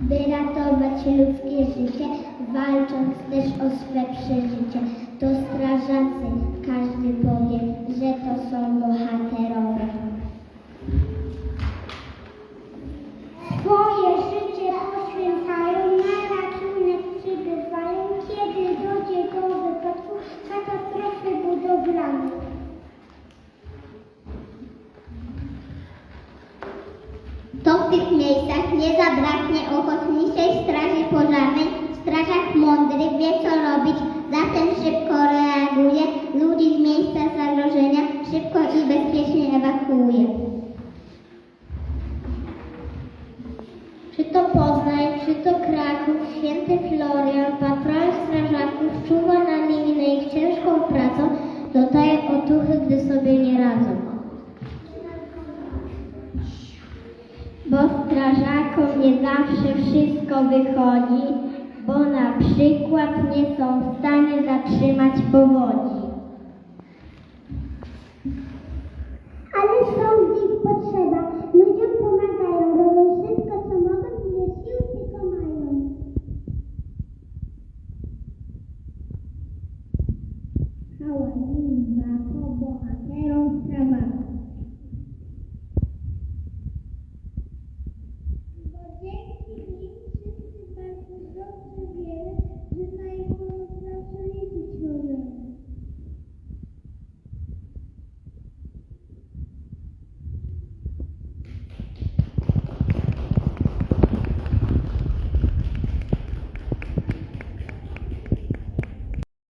By ratować ludzkie życie, walcząc też o swe przeżycie. Nie zabraknie ochotniczej straży pożarnej. Strażak mądry wie co robić, zatem szybko reaguje, ludzi z miejsca zagrożenia szybko i bezpiecznie ewakuuje. Czy to Poznań, czy to Kraków, Święty Florian, patrol strażaków czuwa nad nimi na ich ciężką pracą, dodaje otuchy, gdy sobie nie radzą. bo strażakom nie zawsze wszystko wychodzi, bo na przykład nie są w stanie zatrzymać powodzi. Ale są w nich potrzeba. Ludziom pomagają, robią wszystko, co mogą i ile sił tylko mają. Hałas,